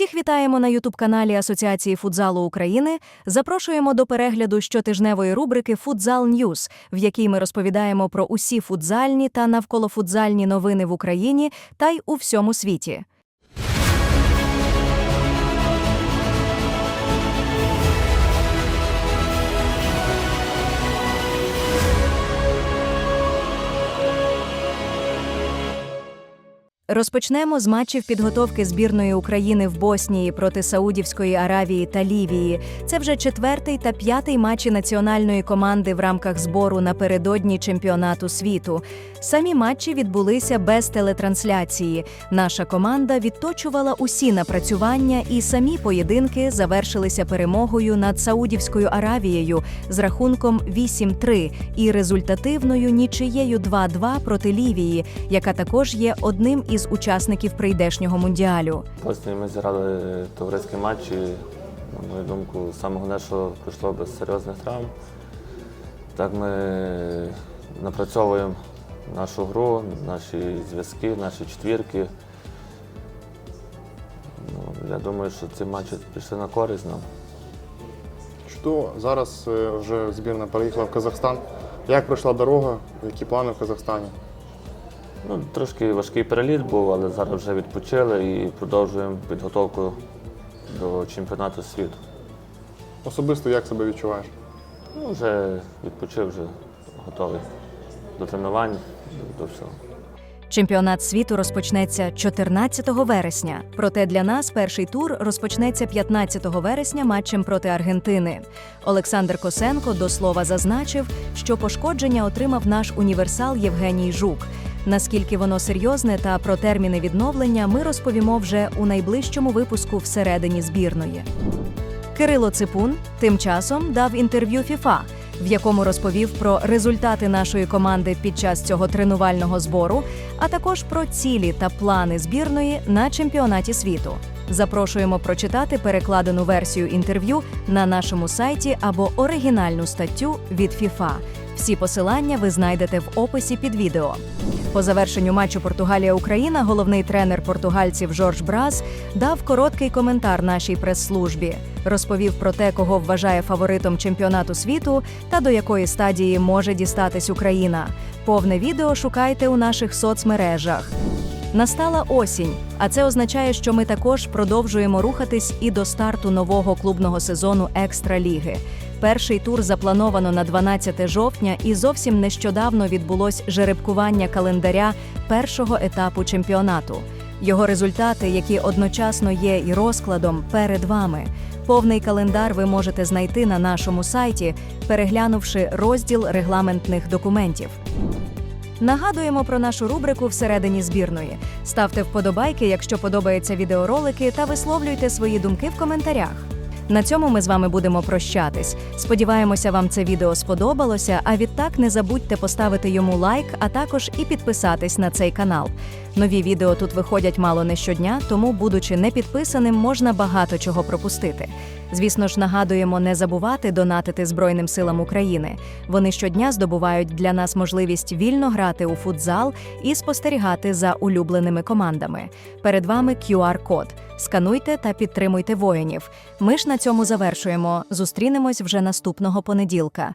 Всіх вітаємо на Ютуб-каналі Асоціації футзалу України. Запрошуємо до перегляду щотижневої рубрики Футзал Ньюз, в якій ми розповідаємо про усі футзальні та навколофутзальні новини в Україні та й у всьому світі. Розпочнемо з матчів підготовки збірної України в Боснії проти Саудівської Аравії та Лівії. Це вже четвертий та п'ятий матчі національної команди в рамках збору напередодні чемпіонату світу. Самі матчі відбулися без телетрансляції. Наша команда відточувала усі напрацювання, і самі поєдинки завершилися перемогою над Саудівською Аравією з рахунком 8-3 і результативною нічиєю 2-2 проти Лівії, яка також є одним із учасників прийдешнього мундіалю. Ось ми зіграли товариські матчі. На мою думку, саме головне, що пройшло без серйозних травм. Так ми напрацьовуємо нашу гру, наші зв'язки, наші четвірки. Ну, я думаю, що ці матчі пішли на користь нам. Чудово. Зараз е, вже збірна переїхала в Казахстан. Як пройшла дорога? Які плани в Казахстані? Ну, трошки важкий переліт був, але зараз вже відпочили і продовжуємо підготовку до чемпіонату світу. Особисто як себе відчуваєш? Ну, вже відпочив, вже готовий до тренувань, до всього. Чемпіонат світу розпочнеться 14 вересня. Проте для нас перший тур розпочнеться 15 вересня матчем проти Аргентини. Олександр Косенко до слова зазначив, що пошкодження отримав наш універсал Євгеній Жук. Наскільки воно серйозне та про терміни відновлення ми розповімо вже у найближчому випуску всередині збірної. Кирило Ципун тим часом дав інтерв'ю ФІФА, в якому розповів про результати нашої команди під час цього тренувального збору, а також про цілі та плани збірної на чемпіонаті світу. Запрошуємо прочитати перекладену версію інтерв'ю на нашому сайті або оригінальну статтю від ФІФА. Всі посилання ви знайдете в описі під відео. По завершенню матчу Португалія-Україна головний тренер португальців Жорж Брас дав короткий коментар нашій прес-службі. Розповів про те, кого вважає фаворитом чемпіонату світу та до якої стадії може дістатись Україна. Повне відео шукайте у наших соцмережах. Настала осінь, а це означає, що ми також продовжуємо рухатись і до старту нового клубного сезону Екстраліги. Перший тур заплановано на 12 жовтня, і зовсім нещодавно відбулось жеребкування календаря першого етапу чемпіонату. Його результати, які одночасно є і розкладом, перед вами. Повний календар ви можете знайти на нашому сайті, переглянувши розділ регламентних документів. Нагадуємо про нашу рубрику всередині збірної. Ставте вподобайки, якщо подобаються відеоролики, та висловлюйте свої думки в коментарях. На цьому ми з вами будемо прощатись. Сподіваємося, вам це відео сподобалося. А відтак не забудьте поставити йому лайк, а також і підписатись на цей канал. Нові відео тут виходять мало не щодня, тому, будучи не підписаним, можна багато чого пропустити. Звісно ж, нагадуємо не забувати донатити Збройним силам України. Вони щодня здобувають для нас можливість вільно грати у футзал і спостерігати за улюбленими командами. Перед вами QR-код. Скануйте та підтримуйте воїнів. Ми ж на цьому завершуємо. Зустрінемось вже наступного понеділка.